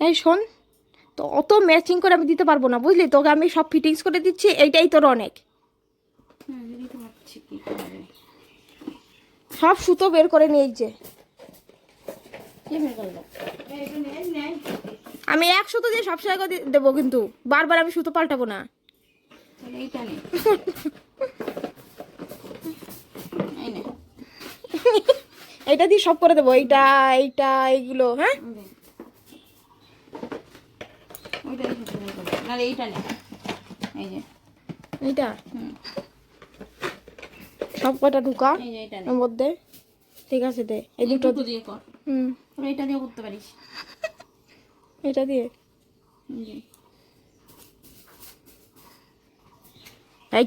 এই শোন তো অত ম্যাচিং করে আমি দিতে পারব না বুঝলি? তোকে আমি সব ফিটিংস করে দিচ্ছি এইটাই তোর অনেক। হ্যাঁ সব সুতো বের করে নিয়ে যে। আমি এক সুতো দিয়ে সব জায়গায় দিয়ে দেবো কিন্তু বারবার আমি সুতো পাল্টাবো না। এইটা দিয়ে সব করে দেবো এইটা এইটা এইগুলো হ্যাঁ। ওইটা এইটা এই যে। এইটা? হুম। সব কটা ঢুকা? এর মধ্যে? ঠিক আছে দে এই দুটো দিয়ে কর। হুম। দিয়ে করতে পারিস। এটা দিয়ে? এই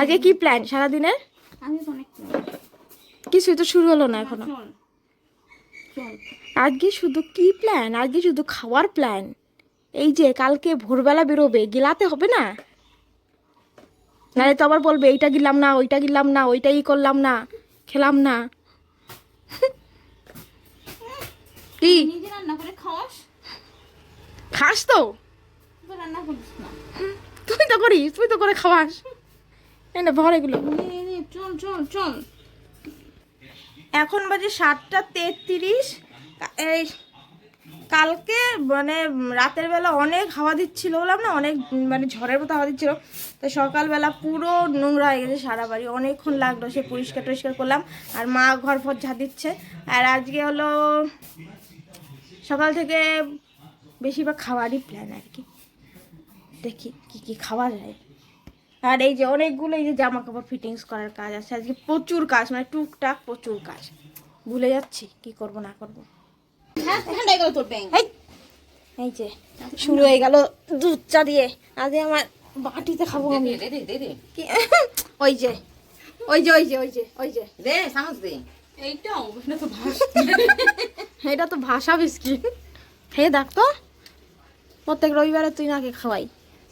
আগে কি প্ল্যান সারাদিনের? আমি তো অনেক কিছুই তো শুরু হলো না এখনও। আজকে শুধু কি প্ল্যান আজকে শুধু খাওয়ার প্ল্যান এই যে কালকে ভোরবেলা বেরোবে গেলাতে হবে না? নাহলে তো আবার বলবে এইটা গিলাম না ওইটা গিলাম না ওইটাই করলাম না খেলাম না। কি? করে খাওয়াস? খাস তো? তুই তো করিস তুই তো করে খাওয়াস। এই না ভর এগুলো। নে, নে, নে, চল চল চল। এখন বাজে সাতটা তেত্রিশ। এই কালকে মানে রাতের বেলা অনেক হাওয়া দিচ্ছিল বললাম না, অনেক মানে ঝড়ের মতো হাওয়া দিচ্ছিল। তো সকালবেলা পুরো নোংরা হয়ে গেছে সারা বাড়ি, অনেকক্ষণ লাগল সে পরিষ্কার টরিষ্কার করলাম, আর মা ঘর ফর ঝাঁ দিচ্ছে। আর আজকে হলো সকাল থেকে বেশিরভাগ খাওয়ারই প্ল্যান আর কি। দেখি কি কি খাওয়া যায়। আর এই যে অনেকগুলো এই যে জামা কাপড় ফিটিংস করার কাজ আছে, আজকে প্রচুর কাজ মানে টুকটাক প্রচুর কাজ। ভুলে যাচ্ছি কি করব না করব। এই এই যে শুরু হয়ে গেল দুধ চা দিয়ে। আজকে আমার বাটিতে খাব আমি। দে দে দে দে। কি? ওই যে ওই যে ওই যে ওই যে ওই যে। দে চামচ দে। এইটাও এটা তো ভাস এটা তো ভাষা বিস্কিট। খেয়ে দেখ তো। প্রত্যেক রবিবারে তুই নাকে খাওয়াই।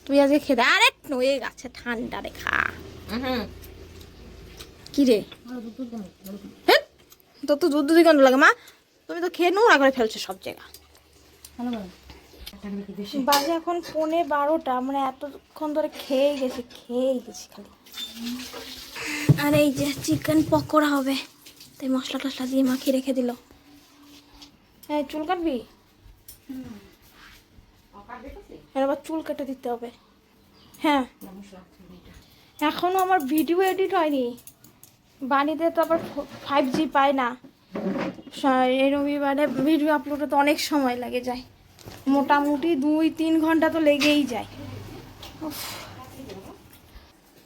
তুই আজকে খেতে আরে নয়ে গেছে ঠান্ডা রে খা। কি রে? হ্যাঁ তোর তো দুধ গন্ধ লাগে মা। তুমি তো খেয়ে নোংরা করে ফেলছো সব জায়গা। ভালো ভালো বাজে এখন পৌনে বারোটা আমরা এতক্ষণ ধরে খেয়েই গেছি খেয়েই গেছি খালি। আর এই যে চিকেন পকোড়া হবে তাই মশলা টশলা দিয়ে মাখিয়ে রেখে দিল। হ্যাঁ চুল কাটবি? হ্যাঁ আবার চুল কেটে দিতে হবে। হ্যাঁ। এখনও আমার ভিডিও এডিট হয়নি। বাড়িতে তো আবার ফাইভ জি পায় না। এই রবিবারে ভিডিও আপলোডে তো অনেক সময় লাগে যায়। মোটামুটি দুই, তিন ঘণ্টা তো লেগেই যায়।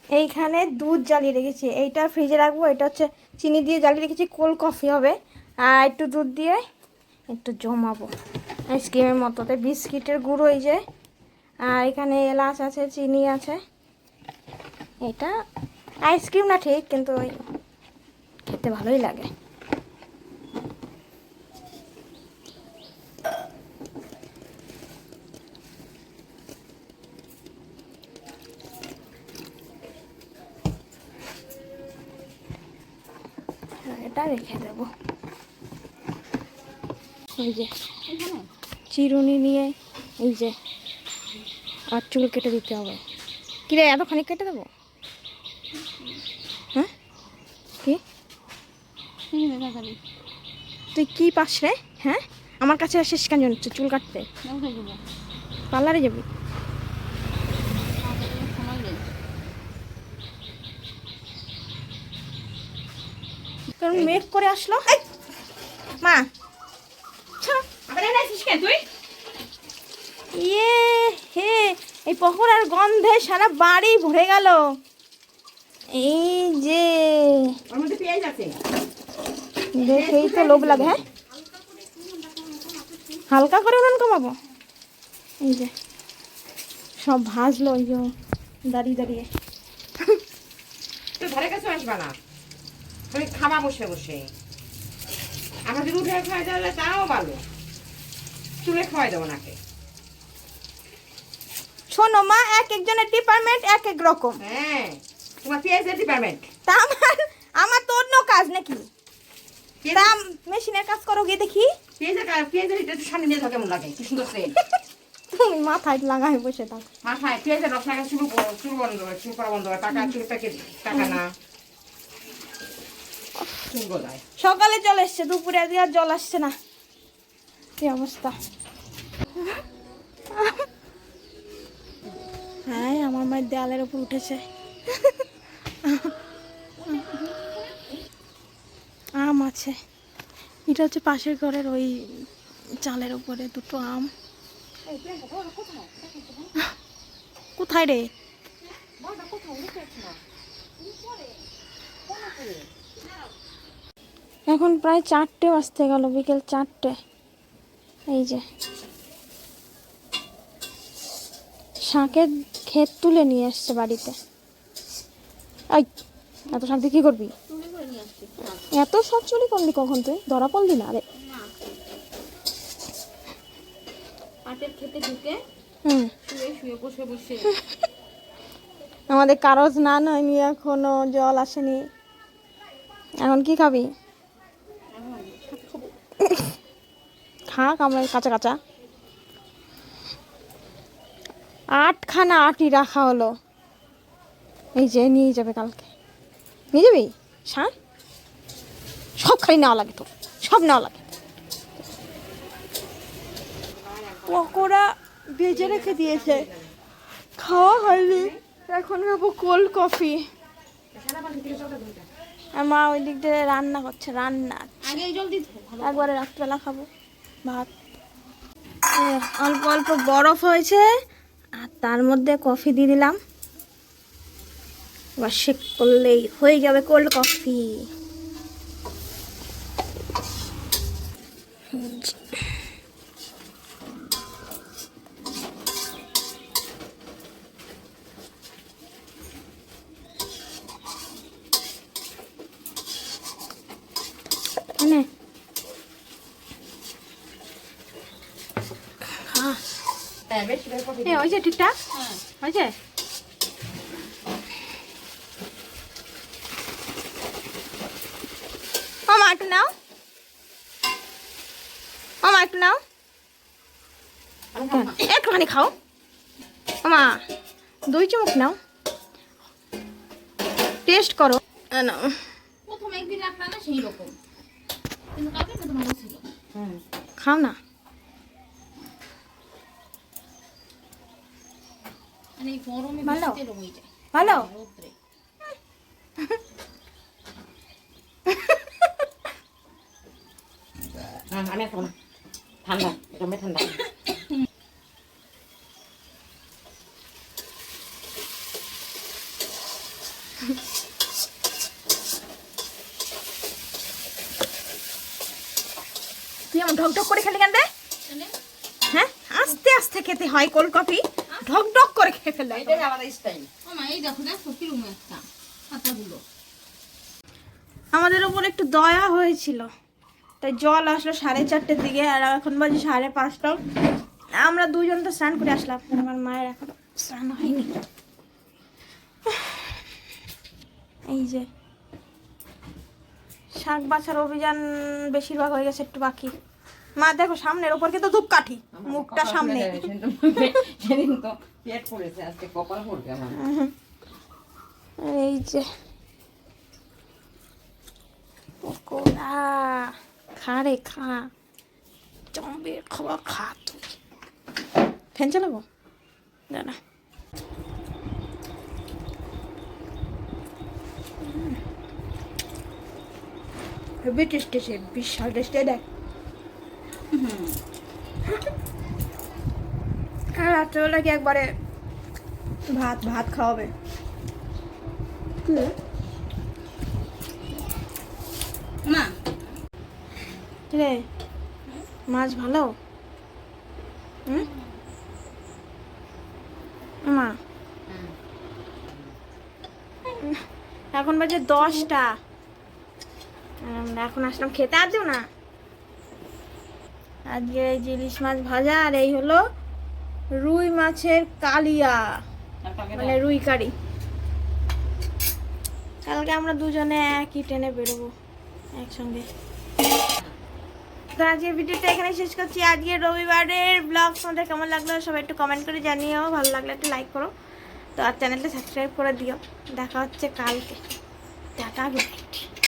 এইখানে দুধ জ্বালিয়ে রেখেছি। এইটা ফ্রিজে রাখব, এটা হচ্ছে চিনি দিয়ে জ্বালিয়ে রেখেছি কোল্ড কফি হবে। আর একটু দুধ দিয়ে একটু জমাবো। আইসক্রিমের মতো তাই বিস্কিটের গুঁড়ো এই যে। আর এখানে এলাচ আছে, চিনি আছে। এটা আইসক্রিম না ঠিক, কিন্তু ওই খেতে ভালোই লাগে। আর রেখে দেবো। এই যে চিরুনি নিয়ে এই যে আর চুল কেটে দিতে হবে। কিরে এতখানি কেটে দেবো? হ্যাঁ? কি? তুই কি পাস রে? হ্যাঁ? আমার কাছে আসিস কেন চুল কাটতে? পার্লারে যাবি তাড়াতাড়ি সময় দে কারণ মেঘ করে আসলো। মা! ইয়ে হে এই পকোড়ার গন্ধে সারা বাড়ি ভরে গেল। এই যে। দেখেই তো লোভ লাগে হ্যাঁ? হালকা করে উনুন কমাবো। এই যে সব ভাজলো ওই দাঁড়িয়ে দাঁড়িয়ে। ধারে কাছে আসবা না? তুমি খামা বসে বসে। আমাদের উঠে খাওয়া যাবে তাও ভালো। চুলে খাওয়াই দেবো নাকে শোনো মা এক একজনের ডিপার্টমেন্ট এক এক রকম। হ্যাঁ তোমার পেঁয়াজের ডিপার্টমেন্ট তা আমার আমার তো অন্য কাজ নাকি? তা মেশিনের কাজ করো গিয়ে দেখি। পেঁয়াজের কা- পেঁয়াজের এটা সামনে নিয়ে যাও কেমন লাগে? কি সুন্দর সেন্ট তুমি মাথায় লাগাই বসে থাকো। মাথায় পেঁয়াজের রস লাগা শুরু করো শুরু বন্ধ শুরু করা বন্ধ টাকা চুল প্যাকেট টাকা না। সকালে জল এসছে, দুপুরে আর জল আসছে না। কি অবস্থা? হ্যাঁ আমার মায়ের দেয়ালের উপর উঠেছে। আম আছে। এটা হচ্ছে পাশের ঘরের ওই চালের উপরে দুটো আম। কোথায় রে? এখন প্রায় চারটে বাজতে গেল বিকেল চারটে। এই যে। শাঁখের ক্ষেত তুলে নিয়ে এসছে বাড়িতে। এই এত শাক দিয়ে কী করবি? আসছি এত শাক চুরি করলি কখন তুই? ধরা পড়লি না রে। আমাদের কারও স্নান হয়নি এখনও জল আসেনি। এখন কি খাবি? খাক আমরা কাঁচা কাঁচা। আটখানা আটি রাখা হলো। এই যে, নিয়ে যাবে কালকে। নিয়ে যাবি? শান। সব খালি নেওয়া লাগে তোর। সব নেওয়া লাগে। পকোড়া ভেজে রেখে দিয়েছে। খাওয়া হয়নি। এখন খাব কোল্ড কফি মা ওই দিক দিয়ে রান্না করছে, রান্না। একবারে রাত্রেবেলা খাব। ভাত। অল্প অল্প বরফ হয়েছে, আর তার মধ্যে কফি দিয়ে দিলাম। এবার শেক করলেই হয়ে যাবে কোল্ড কফি নে খা হ্যাঁ ঠিকঠাক? হ্যাঁ। হয়েছে? মামা একটু নাও। মামা একটু নাও। একটুখানি খাও। মামা দুই চামচ নাও। টেস্ট করো। এ নাও। প্রথম একদিন রাখলাম সেই রকম। কিন্তু কালকে তো ভালো ছিল। খাও না। এই গরমে ভালো? ভালো। আমি আর খাব না। ঠান্ডা জমে ঠান্ডা। তুই এমন ঢক ঢক করে খেলি কেন রে? হ্যাঁ? আস্তে আস্তে খেতে হয় কোল্ড কফি ঢক ঢক করে খেয়ে ফেলে এটাই আলাদা স্টাইল এই দেখো দেখো কীরকম একটা পাতাগুলো। আমাদের ওপর একটু দয়া হয়েছিল। তাই জল আসলো সাড়ে চারটের দিকে আর এখন বাজে সাড়ে পাঁচটা। আমরা দুজন তো স্নান করে আসলাম আমার মায়ের এখন স্নান হয়নি। এই যে শাক বাছার অভিযান বেশিরভাগ হয়ে গেছে একটু বাকি। মা দেখো সামনের ওপর কিন্তু ধূপকাঠি। মুখটা সামনে। সেদিন তো পেট পড়েছে আজকে কপাল পড়বে আমার। এই যে। পকোড়া। খা রে খা। খাবার খা তুই। ফ্যান চালাবো? দাঁড়া হেভি টেস্ট বিশাল টেস্টে দেখ। হ্যাঁ রাত্রেবেলা কি একবারে ভাত ভাত খাওয়াবে। মা। রে মাছ ভালো? হুম? মা। এখন বাজে দশটা। এখন আসলাম খেতে। আর দিও না। আজকে এই ইলিশ মাছ ভাজা আর এই হলো রুই মাছের কালিয়া মানে রুই কারি। কালকে আমরা দুজনে একই ট্রেনে বেরোবো একসঙ্গে। তো আজকে ভিডিওটা এখানে শেষ করছি। আজকে রবিবারের ব্লগ তোমাদের কেমন লাগল সবাই একটু কমেন্ট করে জানিও। ভালো লাগলে একটু লাইক করো। তো আর চ্যানেলটা সাবস্ক্রাইব করে দিও। দেখা হচ্ছে কালকে। Tata good night